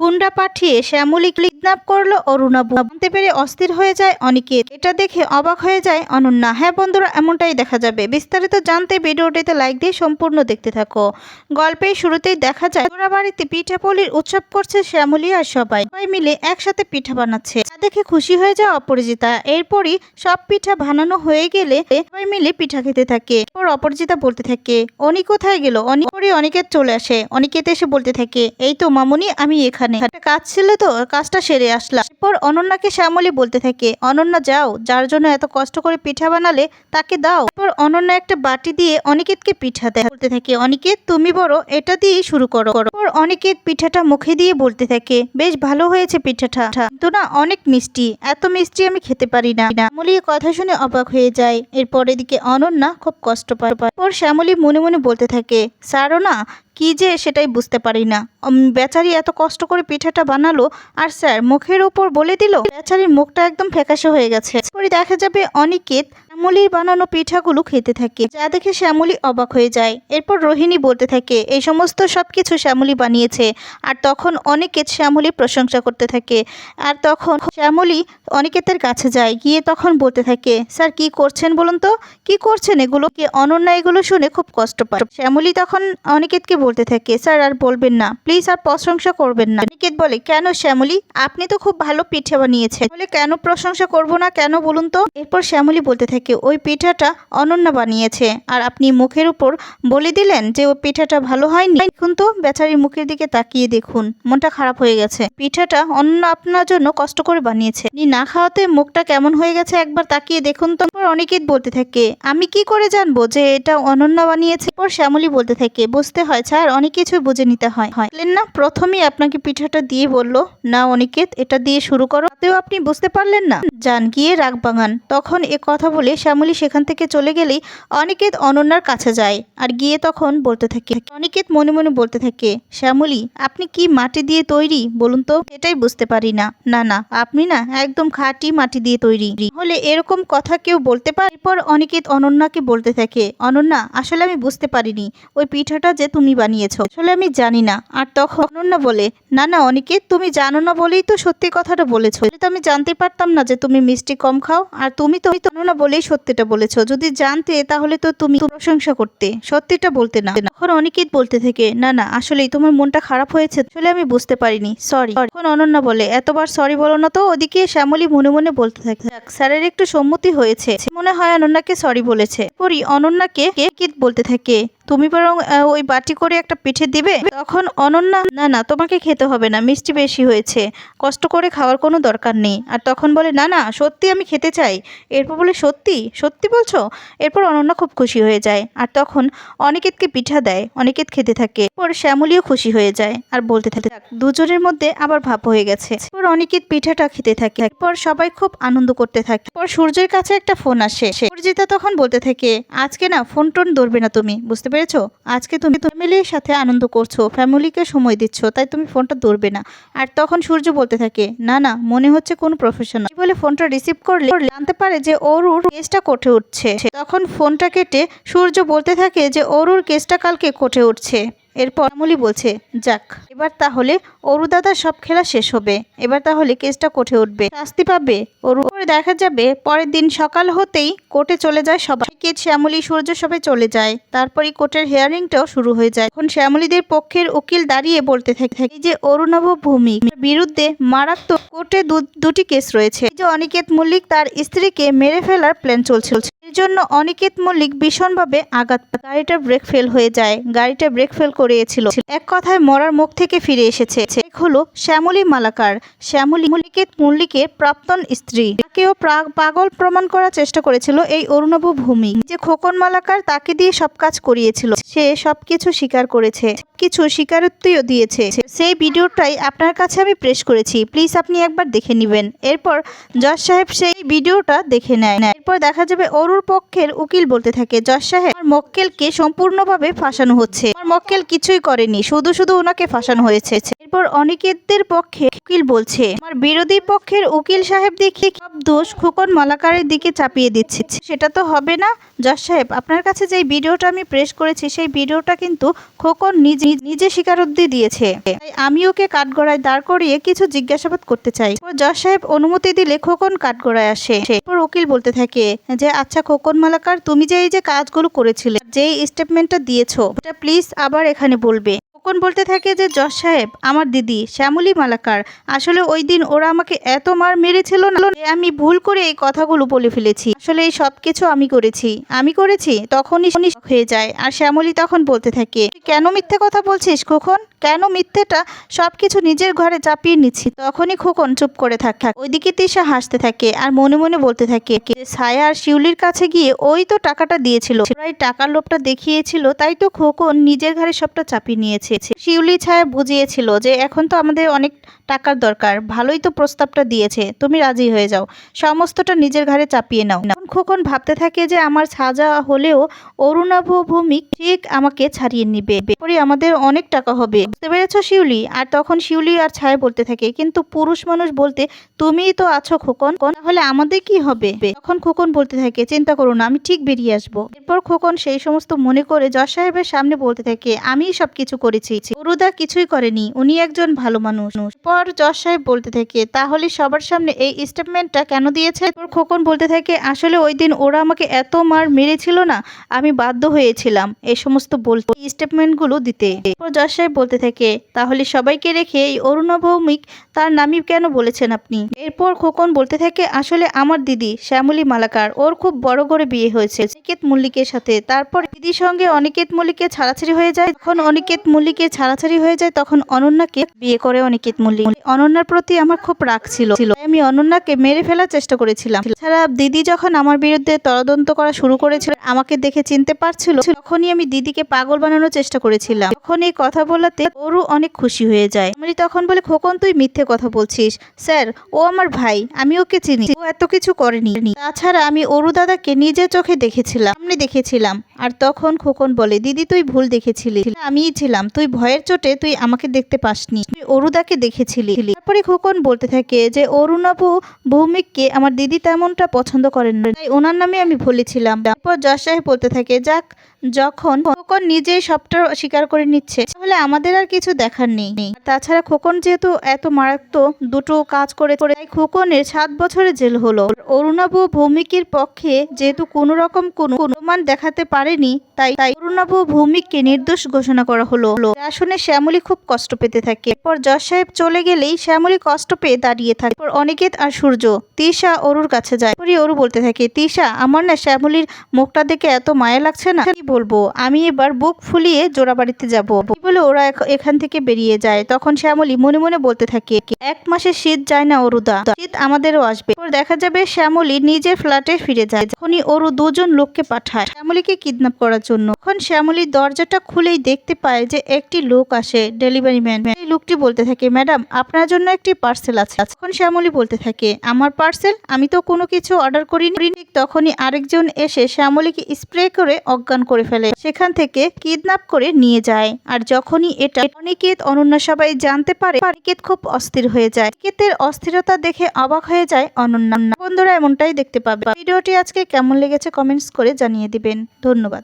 গুন্ডা পাঠিয়ে শ্যামলী কিডন্যাপ করল অরুণাবু জানতে পেরে অস্থির হয়ে যায় অনিকেত। এটা দেখে অবাক হয়ে যায় অনন্যা। হ্যাঁ বন্ধুরা, এমনটাই দেখা যাবে। বিস্তারিত জানতে ভিডিওটিতে লাইক দিয়ে সম্পূর্ণ দেখতে থাকো। গল্পের শুরুতেই দেখা যায় ওরা বাড়িতে পিঠাপলির উৎসব করছে শ্যামলী আর সবাই। সবাই মিলে একসাথে পিঠা বানাচ্ছে। তা দেখে খুশি হয়ে যায় অপরাজিতা। এরপরই সব পিঠা বানানো হয়ে গেলে সবাই মিলে পিঠা খেতে থাকে। ওর অপরাজিতা বলতে থাকে, অনি কোথায় গেল? অনি পরে অনিকেত চলে আসে। অনিকেত এসে বলতে থাকে, এই তো মামুনি, আমি এখানে। একটা কাজ ছিল তো, কাজটা সেরে আসলাম। এরপর অনন্যাকে শ্যামলী বলতে থাকে, অনন্যা, যাও, যার জন্য এত কষ্ট করে পিঠা বানালে তাকে দাও। এরপর অনন্যা একটা বাটি দিয়ে অনিকেতকে পিঠা দেয়। বলতে থাকে, অনিকেত, তুমি বড়, এটা দিয়েই শুরু করো। এরপর অনিকেত পিঠাটা মুখে দিয়ে বলতে থাকে, বেশ ভালো হয়েছে পিঠাটা। কিন্তু না, অনেক মিষ্টি। এত মিষ্টি আমি খেতে পারি না। শ্যামলী কথা শুনে অবাক হয়ে যায়। এরপর এদিকে অনন্যা খুব কষ্ট পায়। পর শ্যামলী মনে মনে বলতে থাকে স্যারও না কি যে সেটাই বুঝতে পারি না। বেচারি এত কষ্ট করে পিঠাটা বানালো আর স্যার মুখের উপর বলে দিল, বেচারির মুখটা একদম ফ্যাকাশে হয়ে গেছে। দেখা যাবে অনিকেত শ্যামলির বানানো পিঠাগুলো খেতে থাকে। যা দেখে শ্যামলী অবাক হয়ে যায়। এরপর রোহিণী বলতে থাকে, এই সমস্ত সবকিছু শ্যামলী বানিয়েছে। আর তখন অনেকে শ্যামলীর প্রশংসা করতে থাকে। আর তখন শ্যামলী অনিকেতের কাছে যায়, গিয়ে তখন বলতে থাকে, স্যার, কি করছেন বলুন তো? কি করছেন এগুলো? কে অনন্যা এগুলো শুনে খুব কষ্ট পায়। শ্যামলী তখন অনিকেতকে বলতে থাকে, স্যার, আর বলবেন না। প্লিজ, আর প্রশংসা করবেন না। অনিকেত বলে, কেন শ্যামলী? আপনি তো খুব ভালো পিঠে বানিয়েছেন। বলে কেন প্রশংসা করব না? কেন বলুন তো? এরপর শ্যামলী বলতে থাকে ওই পিঠাটা অনন্যা বানিয়েছে। আর আপনি মুখের উপর বলে দিলেন যে ওই পিঠাটা ভালো হয়নি। দেখুন তো, বেচারির মুখের দিকে তাকিয়ে দেখুন, মনটা খারাপ হয়ে গেছে। পিঠাটা অন্য আপনার জন্য কষ্ট করে বানিয়েছে। আপনি না খাওয়াতে মুখটা কেমন হয়ে গেছে একবার তাকিয়ে দেখুন তো। অনিকেত বলতে থাকে, আমি কি করে জানব যে এটা অনন্যা বানিয়েছে? পর শ্যামলী বলতে থাকে, বুঝতে হয় স্যার, অনেক কিছুই বুঝে নিতে হয়। হয়। বললেন, না, প্রথমেই আপনাকে পিঠাটা দিয়ে বলল, না অনিকেত এটা দিয়ে শুরু করো। তাতেও আপনি বুঝতে পারলেন না। যান, গিয়ে রাগ বাঙান তখন এ কথা বলে শ্যামলী সেখান থেকে চলে গেলেই অনিকেত অনন্যার কাছে যায় আর গিয়ে তখন বলতে থাকে। অনিকেত মনে মনে বলতে থাকে, শ্যামলী, আপনি কি মাটি দিয়ে তৈরি? বলুন তো? এটাই বুঝতে পারি না। না না, আপনি না একদম খাঁটি মাটি দিয়ে তৈরি। হলে এরকম কথা কেউ বলতে পারে? এরপর অনিকেত অনন্যাকে বলতে থাকে, অনন্যা, আসলে আমি বুঝতে পারিনি। ওই পিঠাটা যে তুমি বানিয়েছো, আসলে আমি জানি না। আর তখন অনন্যা বলে, না না, অনিকেত, তুমি জানো না বলেই তো সত্যি কথাটা বলেছ। তো আমি জানতে পারতাম না যে তুমি মিষ্টি কম খাও, আর তুমি তো অনন্যা বলেই সত্যিটা বলেছ। যদি জানতে তাহলে তো তুমি প্রশংসা করতে। সত্যিটা বলতে না। তখন অনেকেই বলতে থেকে না না আসলে তোমার মনটা খারাপ হয়েছে। আসলে আমি বুঝতে পারিনি। সরি তখন অনন্যা বলে এতবার সরি বলো না তো? ওদিকে শ্যামলী মনে মনে বলতে থাকে "যাক, স্যারের একটু সম্মতি হয়েছে। মনে হয় অনন্যাকে সরি বলেছে। পরি অনন্যাকে কিত বলতে থাকে তুমি বরং ওই বাটি করে একটা পিঠে দিবে? তখন অনন্যা, না না, তোমাকে খেতে হবে না, মিষ্টি বেশি হয়েছে, কষ্ট করে খাওয়ার কোনো দরকার নেই। আর তখন বলে, না না, সত্যি আমি খেতে চাই। এরপর বলে, সত্যি? সত্যি বলছো? এরপর অনন্যা খুব খুশি হয়ে যায়। আর তখন অনিকেতকে পিঠা দেয়, অনিকেত খেতে থাকে। এরপর শ্যামলীও খুশি হয়ে যায় আর বলতে থাকে দুজনের মধ্যে আবার ভাব হয়ে গেছে। এরপর অনিকেত পিঠাটা খেতে থাকে। এরপর সবাই খুব আনন্দ করতে থাকে। এরপর সূর্যের কাছে একটা ফোন আসে। সূর্যিতা তখন বলতে থাকে, আজকে না ফোন টোন ধরবে না তুমি, বুঝতে আজকে তুমি ফ্যামিলির সাথে আনন্দ করছ, ফ্যামিলিকে সময় দিচ্ছ, তাই তুমি ফোনটা ধরবে না। আর তখন সূর্য বলতে থাকে, না না, মনে হচ্ছে কোন প্রফেশনাল বলে ফোনটা রিসিভ করলে জানতে পারে যে অরুর কেসটা কোঠে উঠছে। তখন ফোনটা কেটে সূর্য বলতে থাকে যে অরুর কেসটা কালকে কোঠে উঠছে। এরপর আমলি বলছে, যাক, এবার তাহলে অরু দাদার সব খেলা শেষ হবে। এবার তাহলে কেসটা কোঠে উঠবে। শাস্তি পাবে। অরু দেখা যাবে, পরের দিন সকাল হতেই কোর্টে চলে যায় সবাই। কে শ্যামলী সূর্য সবে চলে যায়। তারপরই কোর্টের হিয়ারিংটাও শুরু হয়ে যায়। এখন শ্যামলীদের পক্ষের উকিল দাঁড়িয়ে বলতে থাকে যে অরুণাভ ভৌমিক বিরুদ্ধে মারাত্মক কোর্টে দুটি কেস রয়েছে। যে অনিকেত মল্লিক, তার স্ত্রীকে মেরে ফেলার প্ল্যান চলছিল এর জন্য অনিকেত মল্লিক ভীষণভাবে আঘাত পায়। গাড়িটা ব্রেক ফেল হয়ে যায়। গাড়িটা ব্রেক ফেল করিয়েছিল। এক কথায় মরার মুখ থেকে ফিরে এসেছে। এক হলো শ্যামলী মালাকার। শ্যামলী মল্লিকেত মল্লিকের প্রাক্তন স্ত্রী। তাকেও পাগল প্রমাণ করার চেষ্টা করেছিল এই অরুণাভ ভূমি। যে খোকন মালাকার তাকে দিয়ে সব কাজ করিয়েছিল। সে সবকিছু স্বীকার করেছে। কিছু স্বীকারোক্তিও দিয়েছে। সেই ভিডিওটাই আপনার কাছে আমি প্রেস করেছি। প্লিজ আপনি একবার দেখে নেবেন। এরপর জজ সাহেব সেই ভিডিওটা দেখে নেয়। এরপর দেখা যাবে অরুর পক্ষের উকিল বলতে থাকে, জজ সাহেব, আমার মক্কেলকে সম্পূর্ণভাবে ফাঁসানো হচ্ছে। আমার মক্কেল কিছুই করেনি, শুধু শুধু ওনাকে ফাঁসানো হয়েছে। এরপর অনিকেতদের পক্ষে উকিল বলছে, আমার বিরোধী পক্ষের উকিল সাহেব দেখে সব দোষ খোকন মালাকারের দিকে চাপিয়ে দিচ্ছে। সেটা তো হবে না। জজ সাহেব, আপনার কাছে যেই ভিডিওটা আমি প্রেস করেছি, সেই ভিডিওটা কিন্তু খোকন নিজে নিজ- স্বীকারোক্তি দিয়েছে। তাই আমি ওকে কাঠগড়ায় দাঁড় করিয়ে কিছু জিজ্ঞাসাবাদ করতে চাই। ও জজ সাহেব অনুমতি দিলে খোকন কাঠগড়ায় আসে। এরপর উকিল বলতে থাকে যে আচ্ছা খোকন মালাকার, তুমি যে এই যে কাজগুলো করেছিলে, যে স্টেটমেন্টটা দিয়েছ এটা প্লিজ আবার এখানে বলবে। খোকন বলতে থাকে যে, জজ সাহেব, আমার দিদি শ্যামলী মালাকার। আসলে ওই দিন ওরা আমাকে এত মার মেরেছিল না যে, আমি ভুল করে এই কথাগুলো বলে ফেলেছি। আসলে এই সব কিছু আমি করেছি। আমি করেছি, তখনই হয়ে যায়। আর শ্যামলী তখন বলতে থাকে "তুই কেন মিথ্যে কথা বলছিস খোকন? কেন মিথ্যেটা? সবকিছু নিজের ঘরে চাপিয়ে নিচ্ছি। তখনই খোকন চুপ করে থাক ওইদিকে তিশা হাসতে থাকে আর মনে মনে বলতে থাকে যে, ছায়া আর শিউলির কাছে গিয়ে ওই তো টাকাটা দিয়েছিল। এই টাকার লোভটা দেখিয়েছিল, তাই তো খোকন নিজের ঘরে সবটা চাপিয়ে নিয়েছে। শিউলি ছায়া বুঝিয়েছিল যে এখন তো আমাদের অনেক টাকার দরকার, ভালোই তো প্রস্তাবটা দিয়েছে। তুমি রাজি হয়ে যাও। সমস্তটা নিজের ঘরে চাপিয়ে নাও। খোকন ভাবতে থাকে যে আমার সাজা হলেও অরুণাভ ভৌমিক ঠিক আমাকে ছাড়িয়ে নিবে। পরে আমাদের অনেক টাকা হবে। বুঝতে পেরেছ শিউলি? আর তখন শিউলি আর ছায়া বলতে থাকে, কিন্তু পুরুষ মানুষ বলতে তুমিই তো আছো খোকন। তাহলে আমাদের কি হবে? তখন খোকন বলতে থাকে, চিন্তা করো না, আমি ঠিক বেরিয়ে আসব। এরপর খোকন সেই সমস্ত মনে করে জজ সাহেবের সামনে বলতে থাকে, আমিই সবকিছু করেছি। অরুদা কিছুই করেনি, উনি একজন ভালো মানুষ। পর জজ সাহেব বলতে থাকে, তাহলে সবার সামনে এই স্টেটমেন্টটা কেন দিয়েছে খোকন বলতে থাকে, আসলে ওই দিন ওরা আমাকে এত মার মেরেছিল না, আমি বাধ্য হয়েছিলাম এই সমস্ত বলতে। স্টেটমেন্টগুলো দিতে। জজ সাহেব বলতে থাকে, তাহলে সবাইকে রেখে এই অরুণা ভৌমিক তার নামই কেন বলেছেন আপনি? এরপর খোকন বলতে থাকে, আসলে আমার দিদি শ্যামলী মালাকার, ওর খুব বড় করে বিয়ে হয়েছে। অনিকেত মল্লিকের সাথে। তারপর দিদির সঙ্গে অনিকেত মল্লিকের ছাড়াছাড়ি হয়ে যায়। তখন অনিকেত মল্লিকের ছাড়াছাড়ি হয়ে যায়, তখন অনন্যাকে বিয়ে করে অনিকেত মল্লিক। অনন্যার প্রতি আমার খুব রাগ ছিল। ছিল। আমি অনন্যাকে মেরে ফেলার চেষ্টা করেছিলাম। ছাড়া দিদি যখন আমার বিরুদ্ধে তদন্ত করা শুরু করেছিল, আমাকে দেখে চিনতে পারছিল। তখনই আমি দিদিকে পাগল বানানোর চেষ্টা করেছিলাম। তখন এই কথা বলাতে ওরও অনেক খুশি হয়ে যায়। আমি তখন বলে, খোকন, তুই মিথ্যে কথা বলছিস। স্যার, ও আমার ভাই, আমি ওকে চিনি। ও এত কিছু করেনি। তাছাড়া আমি অরু দাদাকে নিজের চোখে দেখেছিলাম, সামনে দেখেছিলাম। আর তখন খোকন বলে, দিদি, তুই ভুল দেখেছিলি। আমিই ছিলাম। তুই ভয়ের চোটে তুই আমাকে দেখতে পাসনি। তুই অরুদাকে দেখেছিলি। তারপরে খোকন বলতে থাকে যে অরুণাবু ভৌমিককে আমার দিদি তেমনটা পছন্দ করেন তাই ওনার নামে আমি বলেছিলাম। তারপর যশ সাহেব বলতে থাকে, যাক, যখন খোকন নিজেই সবটা স্বীকার করে নিচ্ছে, তাহলে আমাদের আর কিছু দেখার নেই। তাছাড়া খোকন যেহেতু এত মারাত্মক দুটো কাজ করে তাই খোকনের সাত বছরের জেল হলো। অরুণাবু ভৌমিকের পক্ষে যেহেতু কোনো রকম কোনো প্রমাণ দেখাতে পারেনি, তাই তাই অরুণাবু ভৌমিককে নির্দোষ ঘোষণা করা হলো। যা শুনে শ্যামলী খুব কষ্ট পেতে থাকে। এরপর যশ সাহেব চলে গেলেই শ্যামলী কষ্ট পেয়ে দাঁড়িয়ে থাকে। অনিকেত আর সূর্য, তিশা অরুর কাছে যায়। অরু বলতে থাকে তিশা, আমার না শ্যামলীর মুখটা দেখে এত মায়া লাগছে না। কি বলব? আমি এবার বুক ফুলিয়ে জোড়াবাড়িতে যাব। বলে ওরা এখান থেকে বেরিয়ে যায়। তখন শ্যামলী মনে মনে বলতে থাকে, এক মাসে শীত যায় না অরুদা। শীত আমাদেরও আসবে। দেখা যাবে শ্যামলী নিজের ফ্ল্যাটে ফিরে যায়, যখনই অরু দুজন লোককে পাঠায়। শ্যামলীকে কিডন্যাপ করার জন্য। তখন শ্যামলী দরজাটা খুলেই দেখতে পায় যে একটি লোক আসে, ডেলিভারি ম্যান। এই লোকটি বলতে থাকে, ম্যাডাম, আপনার জন্য একটি পার্সেল আছে। তখন শ্যামলী বলতে থাকে, আমার পার্সেল? আমি তো কোনো কিছু অর্ডার করিনি। ঠিক তখনই আরেকজন এসে শ্যামলীকে স্প্রে করে অজ্ঞান করে ফেলে। সেখান থেকে কিডন্যাপ করে নিয়ে যায়। আর যখনই এটা অনিকেত, অনন্য সবাই জানতে পারে, অনিকেত খুব অস্থির হয়ে যায়। অনিকেতের অস্থিরতা দেখে অবাক হয়ে যায় অনন্যা। বন্ধুরা, এমনটাই দেখতে পাবে। ভিডিওটি আজকে কেমন লেগেছে কমেন্টস করে জানিয়ে দিবেন। ধন্যবাদ।